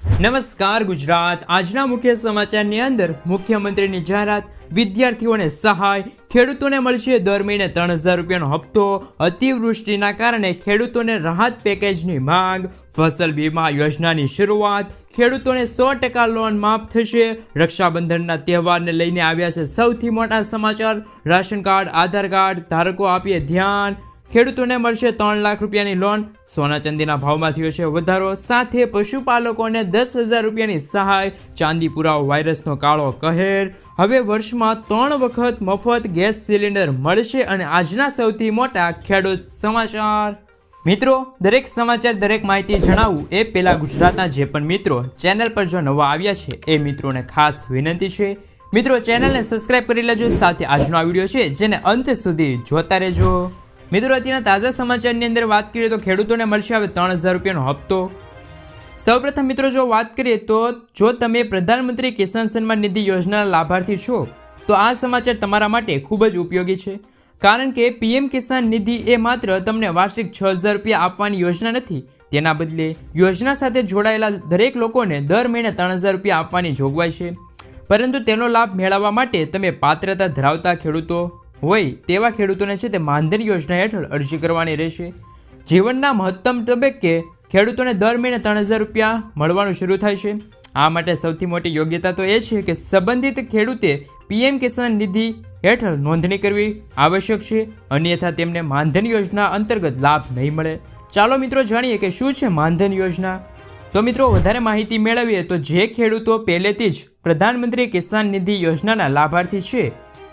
નમસ્કાર ગુજરાત. આજના મુખ્ય સમાચારની અંદર મુખ્યમંત્રીની જાહેરાત, વિદ્યાર્થીઓને સહાય, ખેડૂતોને મળશે દર મહિને ત્રણ હજાર રૂપિયાનો હપ્તો, અતિવૃષ્ટિના કારણે ખેડૂતોને રાહત પેકેજની માંગ, ફસલ વીમા યોજનાની શરૂઆત, ખેડૂતોને સો ટકા લોન માફ થશે, રક્ષાબંધનના તહેવારને લઈને આવ્યા છે સૌથી મોટા સમાચાર. રાશન કાર્ડ, આધાર કાર્ડ ધારકો આપીએ ધ્યાન ખેડૂતોને મળશે ત્રણ લાખ રૂપિયાની લોન. સોના ચાંદીના ભાવમાં થયો છે વધારો. સાથે પશુપાલકોને દસ હજાર રૂપિયાની સહાય. ચાંદીપુરા વાયરસનો કાળો કહેર. હવે વર્ષમાં ત્રણ વખત મફત ગેસ સિલિન્ડર મળશે અને આજના સૌથી મોટા ખેડૂત સમાચાર. મિત્રો, દરેક સમાચાર, દરેક માહિતી જણાવવું એ પહેલાં ગુજરાતના જે પણ મિત્રો ચેનલ પર જો નવા આવ્યા છે, એ મિત્રોને ખાસ વિનંતી છે. મિત્રો, ચેનલને સબસ્ક્રાઇબ કરી લેજો. સાથે આજનો આ વીડિયો છે, જેને અંત સુધી જોતા રહેજો. મિત્રો, અત્યારના તાજા સમાચારની અંદર વાત કરીએ તો ખેડૂતોને મળશે હવે ત્રણ હજાર રૂપિયાનો હપ્તો. સૌપ્રથમ મિત્રો, જો વાત કરીએ તો જો તમે પ્રધાનમંત્રી કિસાન સન્માન નિધિ યોજનાના લાભાર્થી છો, તો આ સમાચાર તમારા માટે ખૂબ જ ઉપયોગી છે. કારણ કે પીએમ કિસાન નિધિ એ માત્ર તમને વાર્ષિક છ હજાર રૂપિયા આપવાની યોજના નથી, તેના બદલે યોજના સાથે જોડાયેલા દરેક લોકોને દર મહિને ત્રણ હજાર રૂપિયા આપવાની જોગવાઈ છે. પરંતુ તેનો લાભ મેળવવા માટે તમે પાત્રતા ધરાવતા ખેડૂતો હોય તેવા ખેડૂતોને છે તે માનધન યોજના હેઠળ અરજી કરવાની રહેશે. જીવનના મહત્તમ તબક્કે ખેડૂતોને દર મહિને ત્રણ હજાર રૂપિયા મળવાનું શરૂ થાય છે. આ માટે સૌથી મોટી યોગ્યતા તો એ છે કે સંબંધિત ખેડૂતે પીએમ કિસાન નિધિ હેઠળ નોંધણી કરવી આવશ્યક છે, અન્યથા તેમને માનધન યોજના અંતર્ગત લાભ નહીં મળે. ચાલો મિત્રો જાણીએ કે શું છે માનધન યોજના? તો મિત્રો, વધારે માહિતી મેળવીએ તો જે ખેડૂતો પહેલેથી જ પ્રધાનમંત્રી કિસાન નિધિ યોજનાના લાભાર્થી છે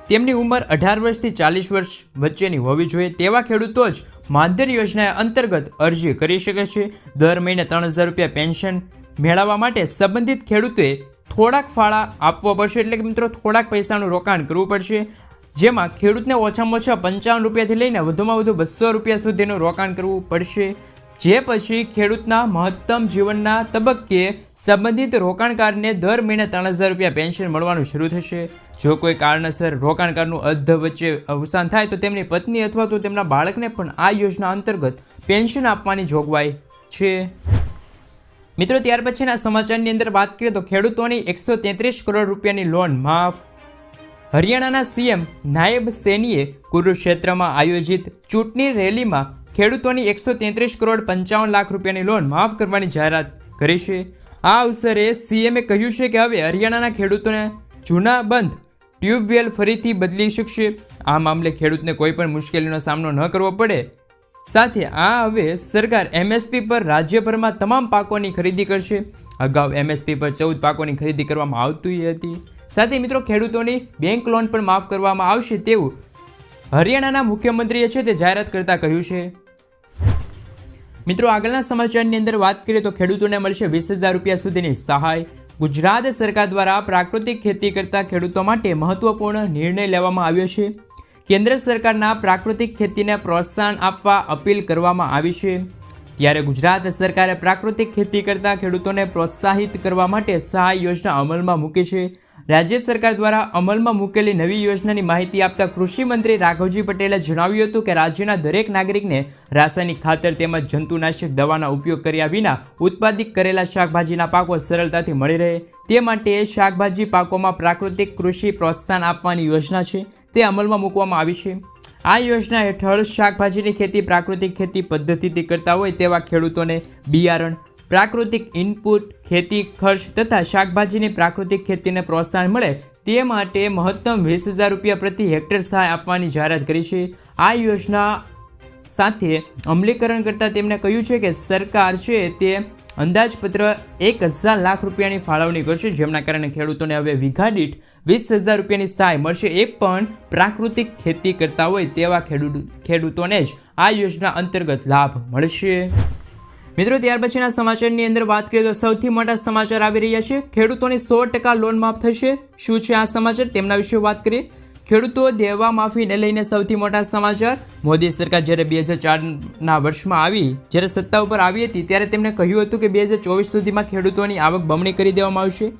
તેમની ઉંમર અઢાર વર્ષથી ચાલીસ વર્ષ વચ્ચેની હોવી જોઈએ. તેવા ખેડૂતો જ માનધન યોજના અંતર્ગત અરજી કરી શકે છે. દર મહિને ત્રણ હજાર રૂપિયા પેન્શન મેળવવા માટે સંબંધિત ખેડૂતોએ થોડાક ફાળા આપવો પડશે. એટલે કે મિત્રો, થોડાક પૈસાનું રોકાણ કરવું પડશે. જેમાં ખેડૂતને ઓછામાં ઓછા પંચાવન રૂપિયાથી લઈને વધુમાં વધુ બસો રૂપિયા સુધીનું રોકાણ કરવું પડશે. જે પછી ખેડૂતના મહત્તમ જીવનના તબક્કે સંબંધિત રોકાણકારને દર મહિને ત્રણ હજાર રૂપિયા પેન્શન મળવાનું શરૂ થશે. જો કોઈ કારણસર રોકાણકારનું અર્ધ વચ્ચે અવસાન થાય તો તેમની પત્ની અથવા તો તેમના બાળકને પણ આ યોજના અંતર્ગત પેન્શન આપવાની જોગવાઈ છે. મિત્રો, ત્યાર પછીના સમાચારની અંદર વાત કરીએ તો ખેડૂતોની એકસો તેત્રીસ કરોડ રૂપિયાની લોન માફ. હરિયાણાના સીએમ નાયબ સેનીએ કુરુક્ષેત્રમાં આયોજિત ચૂંટણી રેલીમાં ખેડૂતોની એકસો તેત્રીસ કરોડ પંચાવન લાખ રૂપિયાની લોન માફ કરવાની જાહેરાત કરી છે. આ અવસરે સીએમએ કહ્યું છે કે હવે હરિયાણાના ખેડૂતોને જૂના બંધ ટ્યુબવેલ ફરીથી બદલી શકશે. આ મામલે ખેડૂતને કોઈ પણ મુશ્કેલીનો સામનો ન કરવો પડે. સાથે આ હવે સરકાર એમએસપી પર રાજ્યભરમાં તમામ પાકોની ખરીદી કરશે. અગાઉ એમએસપી પર ચૌદ પાકોની ખરીદી કરવામાં આવતી હતી. સાથે મિત્રો, ખેડૂતોની બેંક લોન પણ માફ કરવામાં આવશે તેવું હરિયાણાના મુખ્યમંત્રીએ છે તે જાહેરાત કરતાં કહ્યું છે. મિત્રો, આગળના સમાચારની અંદર વાત કરીએ તો ખેડૂતોને મળશે વીસ હજાર રૂપિયા સુધીની સહાય. ગુજરાત સરકાર દ્વારા પ્રાકૃતિક ખેતી કરતા ખેડૂતો માટે મહત્વપૂર્ણ નિર્ણય લેવામાં આવ્યો છે. કેન્દ્ર સરકારના પ્રાકૃતિક ખેતીને પ્રોત્સાહન આપવા અપીલ કરવામાં આવી છે. ત્યારે ગુજરાત સરકારે પ્રાકૃતિક ખેતી કરતા ખેડૂતોને પ્રોત્સાહિત કરવા માટે સહાય યોજના અમલમાં મૂકી છે. રાજ્ય સરકાર દ્વારા અમલમાં મૂકેલી નવી યોજનાની માહિતી આપતા કૃષિ મંત્રી રાઘવજી પટેલે જણાવ્યું હતું કે રાજ્યના દરેક નાગરિકને રાસાયણિક ખાતર તેમજ જંતુનાશક દવાના ઉપયોગ કર્યા વિના ઉત્પાદિત કરેલા શાકભાજીના પાકો સરળતાથી મળી રહે. તે માટે શાકભાજી પાકોમાં પ્રાકૃતિક કૃષિ પ્રોત્સાહન આપવાની યોજના છે. તે અમલમાં મૂકવામાં આવી છે. આ યોજના હેઠળ શાકભાજીની ખેતી પ્રાકૃતિક ખેતી પદ્ધતિથી કરતા હોય તેવા ખેડૂતોને બિયારણ પ્રાકૃતિક ઇનપુટ, ખેતી, ખર્ચ તથા શાકભાજીની પ્રાકૃતિક ખેતીને પ્રોત્સાહન મળે તે માટે મહત્તમ વીસ હજાર રૂપિયા પ્રતિ હેક્ટર સહાય આપવાની જાહેરાત કરી છે. આ યોજના સાથે અમલીકરણ કરતાં તેમણે કહ્યું છે કે સરકાર છે તે અંદાજપત્ર એક હજાર લાખ રૂપિયાની ફાળવણી કરશે, જેમના કારણે ખેડૂતોને હવે વીઘા દીઠ વીસ હજાર રૂપિયાની સહાય મળશે. એ પણ પ્રાકૃતિક ખેતી કરતા હોય તેવા ખેડૂત ખેડૂતોને જ આ યોજના અંતર્ગત લાભ મળશે. મિત્રો, ત્યાર પછીના સમાચારની અંદર વાત કરીએ તો સૌથી મોટા સમાચાર આવી રહ્યા છે. ખેડૂતોની સો ટકા લોન માફ થશે. શું છે આ સમાચાર? તેમના વિશે વાત કરીએ. ખેડૂતો દેવા માફીને લઈને સૌથી મોટા સમાચાર. મોદી સરકાર જ્યારે બે હજાર ચારના વર્ષમાં આવી, જ્યારે સત્તા ઉપર આવી હતી, ત્યારે તેમણે કહ્યું હતું કે બે હજાર ચોવીસ સુધીમાં ખેડૂતોની આવક બમણી કરી દેવામાં આવશે.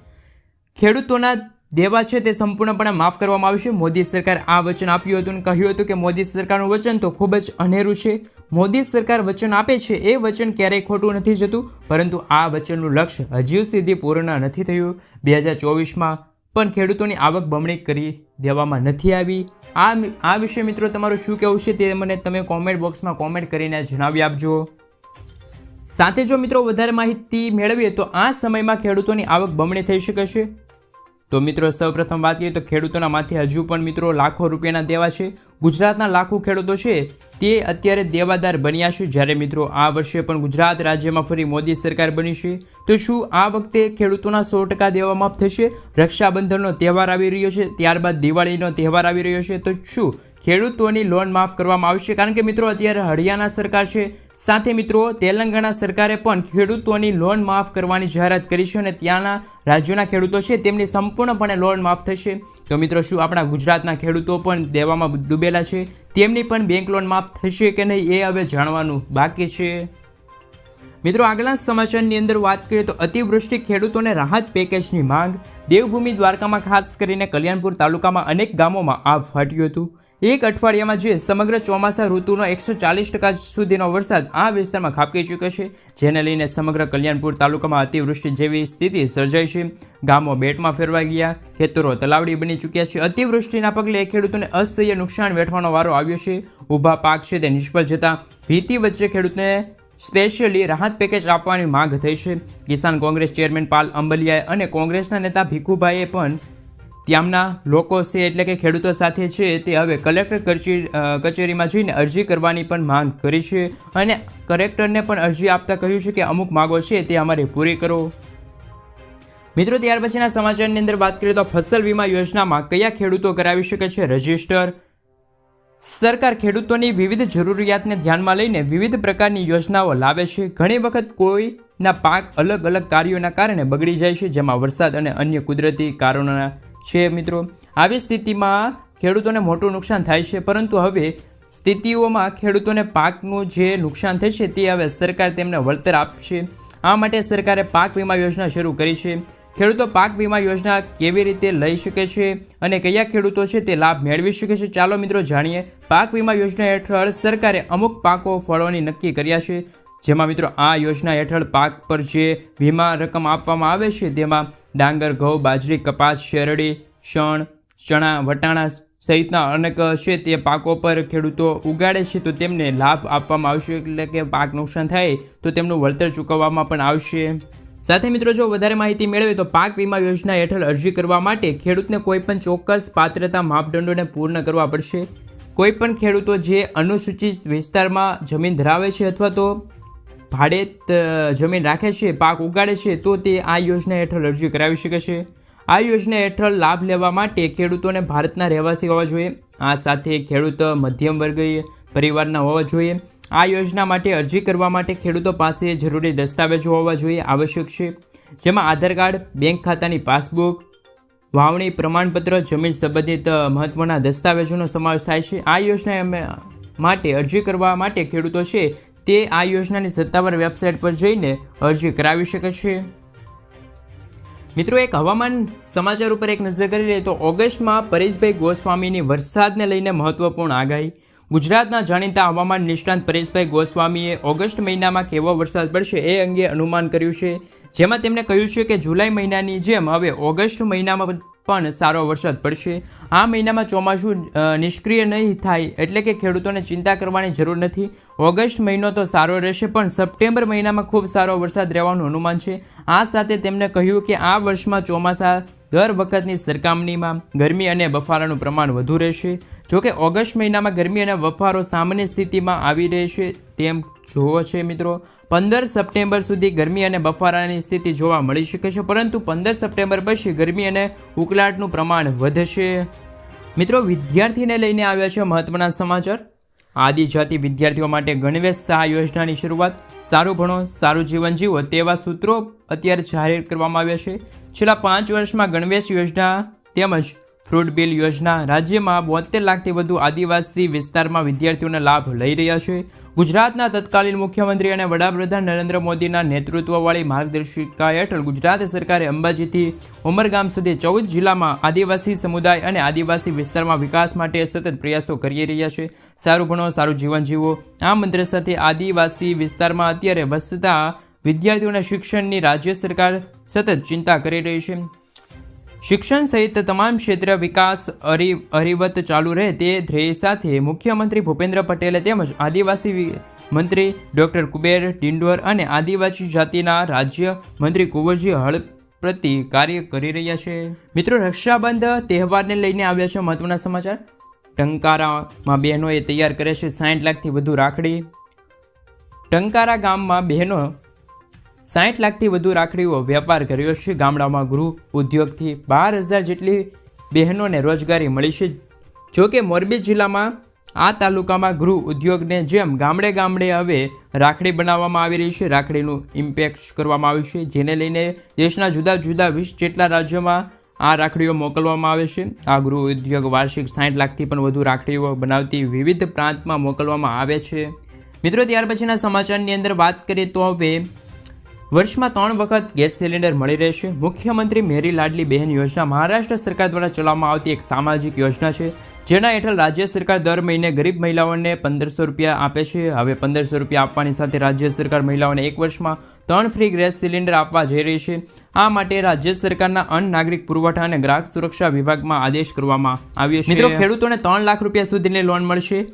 ખેડૂતોના દેવા છે તે સંપૂર્ણપણે માફ કરવામાં આવશે મોદી સરકાર આ વચન આપ્યું હતું અને કહ્યું હતું કે મોદી સરકારનું વચન તો ખૂબ જ અનેરું છે. મોદી સરકાર વચન આપે છે, એ વચન ક્યારેય ખોટું નથી જતું, પરંતુ આ વચનનું લક્ષ્ય હજુ સુધી પૂર્ણ નથી થયું. બે હજાર ચોવીસમાં પણ ખેડૂતોની આવક બમણી કરી દેવામાં નથી આવી. આ આ વિશે મિત્રો તમારું શું કહેવું છે તે મને તમે કોમેન્ટ બોક્સમાં કોમેન્ટ કરીને જણાવી આપજો. સાથે જો મિત્રો વધારે માહિતી મેળવીએ તો આ સમયમાં ખેડૂતોની આવક બમણી થઈ શકે છે. તો મિત્રો, સૌપ્રથમ વાત કરીએ તો ખેડૂતોના માથે હજુ પણ મિત્રો લાખો રૂપિયાના દેવા છે. ગુજરાતના લાખો ખેડૂતો છે, તે અત્યારે દેવાદાર બન્યા છે. જ્યારે મિત્રો, આ વર્ષે પણ ગુજરાત રાજ્યમાં ફરી મોદી સરકાર બની છે. તો શું આ વખતે ખેડૂતોના સો ટકા દેવા માફ થશે? રક્ષાબંધનનો તહેવાર આવી રહ્યો છે, ત્યારબાદ દિવાળીનો તહેવાર આવી રહ્યો છે. તો શું ખેડૂતોની લોન માફ કરવામાં આવશે? કારણ કે મિત્રો, અત્યારે હરિયાણા સરકાર છે સાથે મિત્રો, તેલંગાણા સરકારે પણ ખેડૂતોની લોન માફ કરવાની જાહેરાત કરી છે અને ત્યાંના રાજ્યોના ખેડૂતો છે તેમની સંપૂર્ણપણે લોન માફ થશે. તો મિત્રો, શું આપણા ગુજરાતના ખેડૂતો પણ દેવામાં ડૂબેલા છે? તેમની પણ બેંક લોન માફ થશે કે નહીં એ હવે જાણવાનું બાકી છે. મિત્રો, આગળના સમાચારની અંદર વાત કરીએ તો અતિવૃષ્ટિ ખેડૂતોને રાહત પેકેજની માંગ. દેવભૂમિ દ્વારકામાં ખાસ કરીને કલ્યાણપુર તાલુકામાં અનેક ગામોમાં આ ફાટ્યું હતું. એક અઠવાડિયામાં જે સમગ્ર ચોમાસા ઋતુનો એકસો ચાલીસ ટકા સુધીનો વરસાદ આ વિસ્તારમાં ખાબકી ચૂક્યો છે, જેને લઈને સમગ્ર કલ્યાણપુર તાલુકામાં અતિવૃષ્ટિ જેવી સ્થિતિ સર્જાઈ છે. ગામો બેટમાં ફેરવાઈ ગયા, ખેતરો તલાવડી બની ચૂક્યા છે. અતિવૃષ્ટિના પગલે ખેડૂતોને અસહ્ય નુકસાન વેઠવાનો વારો આવ્યો છે. ઊભા પાક છે તે નિષ્ફળ જતા ભીતિ વચ્ચે ખેડૂતને સ્પેશિયલી રાહત પેકેજ આપવાની માંગ થઈ છે. કિસાન કોંગ્રેસ ચેરમેન પાલ અંબલિયાએ અને કોંગ્રેસના નેતા ભીખુભાઈએ પણ ત્યાંના લોકો છે, એટલે કે ખેડૂતો સાથે છે, તે હવે કલેક્ટર કચેરી કચેરીમાં જઈને અરજી કરવાની પણ માંગ કરી છે અને કલેક્ટરને પણ અરજી આપતા કહ્યું છે કે અમુક માગો છે તે અમારે પૂરી કરો. મિત્રો, ત્યાર પછીના સમાચારની અંદર વાત કરીએ તો ફસલ વીમા યોજનામાં કયા ખેડૂતો કરાવી શકે છે? રજિસ્ટર સરકાર ખેડૂતોની વિવિધ જરૂરિયાતને ધ્યાનમાં લઈને વિવિધ પ્રકારની યોજનાઓ લાવે છે. ઘણી વખત કોઈના પાક અલગ અલગ કાર્યોના કારણે બગડી જાય છે, જેમાં વરસાદ અને અન્ય કુદરતી કારણોના છે મિત્રો. આવી સ્થિતિમાં ખેડૂતોને મોટું નુકસાન થાય છે, પરંતુ હવે સ્થિતિઓમાં ખેડૂતોને પાકનું જે નુકસાન થશે તે હવે સરકાર તેમને વળતર આપશે. આ માટે સરકારે પાક વીમા યોજના શરૂ કરી છે. ખેડૂતો પાક વીમા યોજના કેવી રીતે લઈ શકે છે અને કયા ખેડૂતો છે તે લાભ મેળવી શકે છે? ચાલો મિત્રો જાણીએ. પાક વીમા યોજના હેઠળ સરકારે અમુક પાકો ફળોની નક્કી કર્યા છે. જેમાં મિત્રો આ યોજના હેઠળ પાક પર જે વીમા રકમ આપવામાં આવે છે તેમાં ડાંગર, ઘઉં, બાજરી, કપાસ, શેરડી, શણ, ચણા, વટાણા સહિતના અનેક છે તે પાકો પર ખેડૂતો ઉગાડે છે તો તેમને લાભ આપવામાં આવશે. એટલે કે પાક નુકસાન થાય તો તેમનું વળતર ચૂકવવામાં પણ આવશે. સાથે મિત્રો, જો વધારે માહિતી મેળવે તો પાક વીમા યોજના હેઠળ અરજી કરવા માટે ખેડૂતને કોઈપણ ચોક્કસ પાત્રતા માપદંડોને પૂર્ણ કરવા પડશે. કોઈપણ ખેડૂતો જે અનુસૂચિત વિસ્તારમાં જમીન ધરાવે છે અથવા તો ભાડે જમીન રાખે છે, પાક ઉગાડે છે, તો તે આ યોજના હેઠળ અરજી કરાવી શકે છે. આ યોજના હેઠળ લાભ લેવા માટે ખેડૂતોને ભારતના રહેવાસી હોવા જોઈએ. આ સાથે ખેડૂત મધ્યમ વર્ગીય પરિવારના હોવા જોઈએ. આ યોજના માટે અરજી કરવા માટે ખેડૂતો પાસે જરૂરી દસ્તાવેજો હોવા જોઈએ આવશ્યક છે, જેમાં આધાર કાર્ડ, બેંક ખાતાની પાસબુક, વાવણી પ્રમાણપત્ર, જમીન સંબંધિત મહત્ત્વના દસ્તાવેજોનો સમાવેશ થાય છે. આ યોજના માટે અરજી કરવા માટે ખેડૂતો છે તે આ યોજનાની સત્તાવાર વેબસાઇટ પર જઈને અરજી કરાવી શકે છે. મિત્રો, એક હવામાન સમાચાર ઉપર એક નજર કરી લઈએ તો ઓગસ્ટમાં પરેશભાઈ ગોસ્વામીની વરસાદને લઈને મહત્વપૂર્ણ આગાહી ગુજરાતના જાણીતા હવામાન નિષ્ણાંત પરેશભાઈ ગોસ્વામીએ ઓગસ્ટ મહિનામાં કેવો વરસાદ પડશે એ અંગે અનુમાન કર્યું છે. જેમાં તેમણે કહ્યું છે કે જુલાઈ મહિનાની જેમ હવે ઓગસ્ટ મહિનામાં પણ સારો વરસાદ પડશે. આ મહિનામાં ચોમાસું નિષ્ક્રિય નહીં થાય એટલે કે ખેડૂતોને ચિંતા કરવાની જરૂર નથી. ઓગસ્ટ મહિનો તો સારો રહેશે, પણ સપ્ટેમ્બર મહિનામાં ખૂબ સારો વરસાદ રહેવાનું અનુમાન છે. આ સાથે તેમણે કહ્યું કે આ વર્ષમાં ચોમાસા દર વખતની સરખામણીમાં ગરમી અને બફારાનું પ્રમાણ વધુ રહેશે. જોકે ઓગસ્ટ મહિનામાં ગરમી અને બફારો સામાન્ય સ્થિતિમાં આવી રહેશે તેમ જોવો છે મિત્રો. પંદર સપ્ટેમ્બર સુધી ગરમી અને બફારાની સ્થિતિ જોવા મળી શકે છે, પરંતુ પંદર સપ્ટેમ્બર પછી ગરમી અને ઉકળાટનું પ્રમાણ વધશે. મિત્રો, વિદ્યાર્થીને લઈને આવ્યા છે મહત્વના સમાચાર. આદિજાતિ વિદ્યાર્થીઓ માટે ગણવેશ સહાય યોજનાની શરૂઆત સારું ભણો, સારું જીવન જીવો તેવા સૂત્રો અત્યારે જાહેર કરવામાં આવ્યા છે. છેલ્લા પાંચ વર્ષમાં ગણવેશ યોજના તેમજ ફ્રૂટ બિલ યોજના રાજ્યમાં બોતેર લાખથી વધુ આદિવાસી વિસ્તારમાં વિદ્યાર્થીઓને લાભ લઈ રહ્યા છે. ગુજરાતના તત્કાલીન મુખ્યમંત્રી અને વડાપ્રધાન નરેન્દ્ર મોદીના નેતૃત્વવાળી માર્ગદર્શિકા હેઠળ ગુજરાત સરકારે અંબાજીથી ઉમરગામ સુધી ચૌદ જિલ્લામાં આદિવાસી સમુદાય અને આદિવાસી વિસ્તારમાં વિકાસ માટે સતત પ્રયાસો કરી રહ્યા છે. સારું ભણો, સારું જીવન જીવો. આ મંત્ર સાથે આદિવાસી વિસ્તારમાં અત્યારે વસતા વિદ્યાર્થીઓના શિક્ષણની રાજ્ય સરકાર સતત ચિંતા કરી રહી છે. શિક્ષણ સહિત તમામ ક્ષેત્ર વિકાસ હરી હરિવત ચાલુ રહે તે ધ્યેય સાથે મુખ્યમંત્રી ભૂપેન્દ્ર પટેલે તેમજ આદિવાસી મંત્રી ડૉક્ટર કુબેર ડિંડોર અને આદિવાસી જાતિના રાજ્ય મંત્રી કુંવરજી હળપ્રતિ કાર્ય કરી રહ્યા છે. મિત્રો, રક્ષાબંધ તહેવારને લઈને આવ્યા છે મહત્વના સમાચાર. ટંકારામાં બહેનોએ તૈયાર કરે છે સાઠ લાખથી વધુ રાખડી. ટંકારા ગામમાં બહેનો સાઠ લાખથી વધુ રાખડીઓ વેપાર કર્યો છે. ગામડામાં ગૃહ ઉદ્યોગથી બાર હજાર જેટલી બહેનોને રોજગારી મળી છે. જો કે મોરબી જિલ્લામાં આ તાલુકામાં ગૃહ ઉદ્યોગને જેમ ગામડે ગામડે હવે રાખડી બનાવવામાં આવી રહી છે. રાખડીનું ઇમ્પેક્ટ કરવામાં આવ્યું છે. જેને લઈને દેશના જુદા જુદા વીસ જેટલા રાજ્યોમાં આ રાખડીઓ મોકલવામાં આવે છે. આ ગૃહ ઉદ્યોગ વાર્ષિક સાઠ લાખથી પણ વધુ રાખડીઓ બનાવતી વિવિધ પ્રાંતમાં મોકલવામાં આવે છે. મિત્રો, ત્યાર પછીના સમાચારની અંદર વાત કરીએ તો હવે વર્ષમાં ત્રણ વખત ગેસ સિલિન્ડર મળી રહેશે. મુખ્યમંત્રી મેરી લાડલી બહેન યોજના મહારાષ્ટ્ર સરકાર દ્વારા ચલાવવામાં આવતી એક સામાજિક યોજના છે, જેના હેઠળ રાજ્ય સરકાર દર મહિને ગરીબ મહિલાઓને પંદરસો રૂપિયા આપે છે. હવે પંદરસો રૂપિયા આપવાની સાથે રાજ્ય સરકાર મહિલાઓને એક વર્ષમાં ત્રણ ફ્રી ગેસ સિલિન્ડર આપવા જઈ રહી છે. આ માટે રાજ્ય સરકારના અન્ન નાગરિક પુરવઠા અને ગ્રાહક સુરક્ષા વિભાગમાં આદેશ કરવામાં આવ્યો છે. મિત્રો, ખેડૂતોને ત્રણ લાખ રૂપિયા સુધીની લોન મળશે.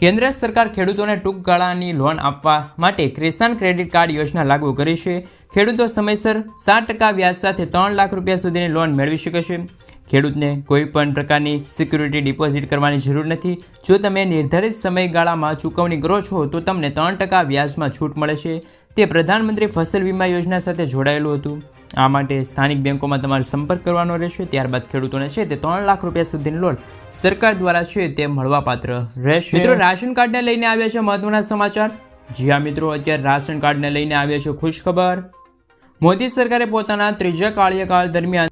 કેન્દ્ર સરકાર ખેડૂતોને ટૂંક ગાળાની લોન આપવા માટે કિસાન ક્રેડિટ કાર્ડ યોજના લાગુ કરી છે. ખેડૂતો સમયસર સાત ટકા વ્યાજ સાથે ત્રણ લાખ રૂપિયા સુધીની લોન મેળવી શકે છે. ખેડૂતને કોઈ પણ પ્રકારની સિક્યુરિટી ડિપોઝિટ કરવાની જરૂર નથી. જો તમે નિર્ધારિત સમયગાળામાં ચૂકવણી કરો છો, તો તમને ત્રણ ટકા વ્યાજમાં છૂટ મળે છે. તે પ્રધાનમંત્રી ફસલ વીમા યોજના સાથે જોડાયેલું હતું. આ માટે સ્થાનિક બેંકોમાં તમારે સંપર્ક કરવાનો રહેશે. ત્યારબાદ ખેડૂતોને છે તે ત્રણ લાખ રૂપિયા સુધીની લોન સરકાર દ્વારા છે તે મળવાપાત્ર રહેશે. મિત્રો, રાશન કાર્ડને લઈને આવ્યા છે મહત્વના સમાચાર. જી હા, મિત્રો, અત્યારે રાશન કાર્ડને લઈને આવ્યા છે ખુશ ખબર મોદી સરકારે પોતાના ત્રીજા કાર્યકાળ દરમિયાન